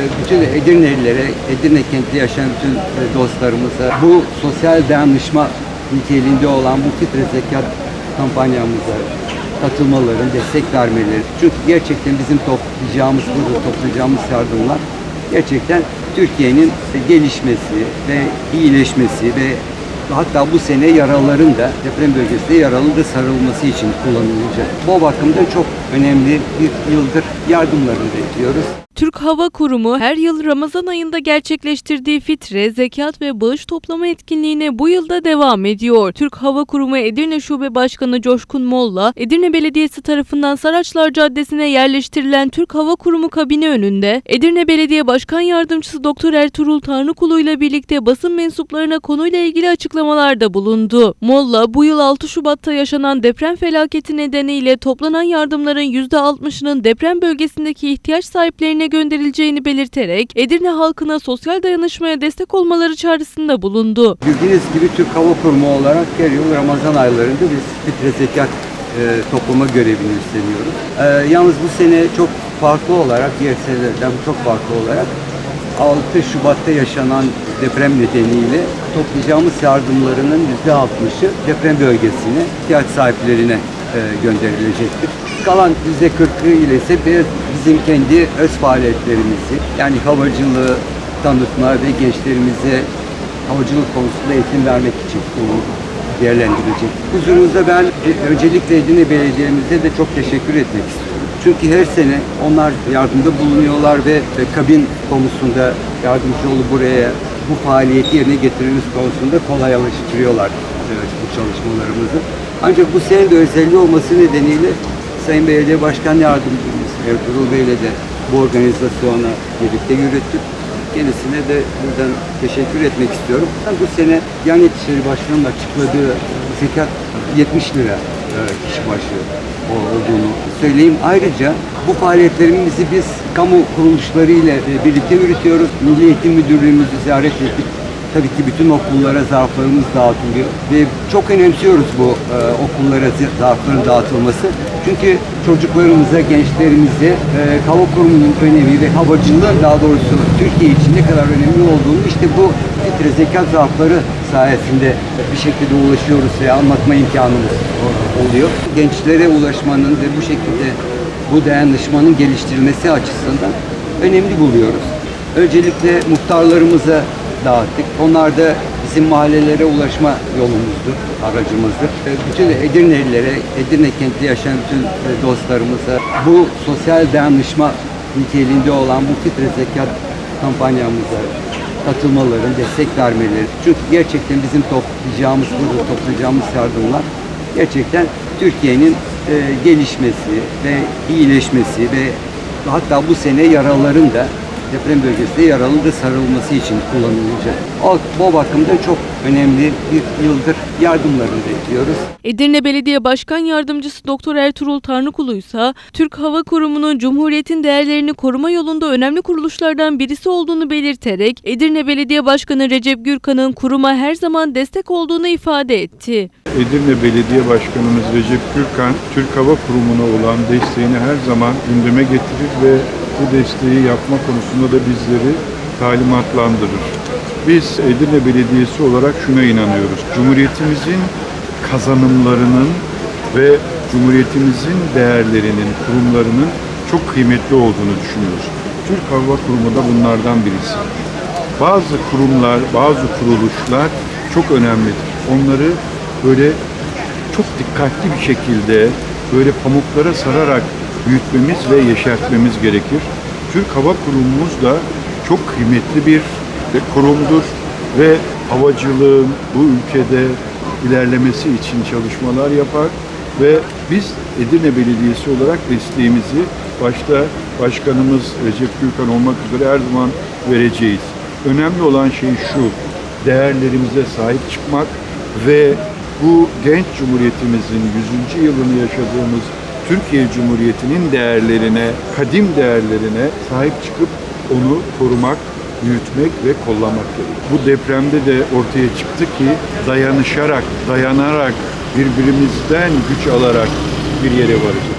Bütün Edirne'lilere, Edirne kentinde yaşayan bütün dostlarımıza bu sosyal dayanışma niteliğinde olan bu fitre zekat kampanyamıza katılmaların, destek vermeleri. Çünkü gerçekten bizim toplayacağımız, burada toplayacağımız yardımlar gerçekten Türkiye'nin gelişmesi ve iyileşmesi ve hatta bu sene yaralıların da deprem bölgesinde yaralı da sarılması için kullanılacak. Bu bakımdan çok önemli bir yıldır yardımlarını bekliyoruz. Türk Hava Kurumu her yıl Ramazan ayında gerçekleştirdiği fitre, zekat ve bağış toplama etkinliğine bu yılda devam ediyor. Türk Hava Kurumu Edirne Şube Başkanı Coşkun Molla, Edirne Belediyesi tarafından Saraçlar Caddesi'ne yerleştirilen Türk Hava Kurumu kabini önünde Edirne Belediye Başkan Yardımcısı Doktor Ertuğrul Tanrıkulu ile birlikte basın mensuplarına konuyla ilgili açıklamalarda bulundu. Molla, bu yıl 6 Şubat'ta yaşanan deprem felaketi nedeniyle toplanan yardımların %60'ının deprem bölgesindeki ihtiyaç sahiplerine gönderileceğini belirterek Edirne halkına sosyal dayanışmaya destek olmaları çağrısında bulundu. Bildiğiniz gibi Türk Hava Kurumu olarak her yıl Ramazan aylarında biz fitre zekat e, toplama görevini üstleniyoruz. E, yalnız bu sene çok farklı olarak, diğer senelerden çok farklı olarak 6 Şubat'ta yaşanan deprem nedeniyle toplayacağımız yardımlarının %60'ı deprem bölgesine, ihtiyaç sahiplerine e, gönderilecektir. Kalan %40'ı ile ise biz- bizim kendi öz faaliyetlerimizi yani havacılığı tanıtma ve gençlerimize havacılık konusunda eğitim vermek için bunu değerlendirecek. Huzurunuzda ben öncelikle Edirne Belediye'mize de çok teşekkür etmek istiyorum. Çünkü her sene onlar yardımda bulunuyorlar ve kabin konusunda yardımcı olup buraya bu faaliyeti yerine getirmemiz konusunda kolaylaştırıyorlar e, bu çalışmalarımızı. Ancak bu sene de özelliği olması nedeniyle Sayın Belediye Başkan Yardımcımız Ertuğrul Bey'le de bu organizasyonu birlikte yürüttük. Kendisine de buradan teşekkür etmek istiyorum. Bu sene Diyanet İşleri Başkanı'nın açıkladığı zekat 70 lira e, kişi başı olduğunu söyleyeyim. Ayrıca bu faaliyetlerimizi biz kamu kuruluşları ile birlikte yürütüyoruz. Milli Eğitim Müdürlüğümüzü ziyaret ettik. Tabii ki bütün okullara zarflarımız dağıtılıyor ve çok önemsiyoruz bu e, okullara zarfların dağıtılması. Çünkü çocuklarımıza, gençlerimize e, hava kurumunun önemi ve havacılığın daha doğrusu Türkiye için ne kadar önemli olduğunu işte bu fitre zekat zarfları sayesinde bir şekilde ulaşıyoruz ve anlatma imkanımız oluyor. Gençlere ulaşmanın ve bu şekilde bu dayanışmanın geliştirilmesi açısından önemli buluyoruz. Öncelikle muhtarlarımıza dağıttık. Onlar da bizim mahallelere ulaşma yolumuzdur, aracımızdır. E, Bütün Edirne'lilere, Edirne kentinde yaşayan bütün e, dostlarımıza bu sosyal dayanışma niteliğinde olan bu fitre zekat kampanyamıza katılmaların, destek vermeleri. Çünkü gerçekten bizim toplayacağımız, burada toplayacağımız yardımlar gerçekten Türkiye'nin e, gelişmesi ve iyileşmesi ve hatta bu sene yaralıların da deprem bölgesinde yaralı da sarılması için kullanılacak. O, bu bakımdan çok önemli bir yıldır yardımlarını bekliyoruz. Edirne Belediye Başkan Yardımcısı Doktor Ertuğrul Tanrıkulu ise Türk Hava Kurumu'nun Cumhuriyet'in değerlerini koruma yolunda önemli kuruluşlardan birisi olduğunu belirterek Edirne Belediye Başkanı Recep Gürkan'ın kuruma her zaman destek olduğunu ifade etti. Edirne Belediye Başkanımız Recep Gürkan, Türk Hava Kurumu'na olan desteğini her zaman gündeme getirir ve bu desteği yapma konusunda da bizleri talimatlandırır. Biz Edirne Belediyesi olarak şuna inanıyoruz. Cumhuriyetimizin kazanımlarının ve Cumhuriyetimizin değerlerinin, kurumlarının çok kıymetli olduğunu düşünüyoruz. Türk Hava Kurumu da bunlardan birisi. Bazı kurumlar, bazı kuruluşlar çok önemlidir. Onları böyle çok dikkatli bir şekilde böyle pamuklara sararak büyütmemiz ve yeşertmemiz gerekir. Türk Hava Kurumumuz da çok kıymetli bir kurumdur ve havacılığın bu ülkede ilerlemesi için çalışmalar yapar ve biz Edirne Belediyesi olarak desteğimizi başta Başkanımız Recep Gürkan olmak üzere her zaman vereceğiz. Önemli olan şey şu, değerlerimize sahip çıkmak ve bu genç cumhuriyetimizin 100. yılını yaşadığımız Türkiye Cumhuriyeti'nin değerlerine, kadim değerlerine sahip çıkıp onu korumak, büyütmek ve kollamak gerekir. Bu depremde de ortaya çıktı ki dayanışarak, dayanarak, birbirimizden güç alarak bir yere varacağız.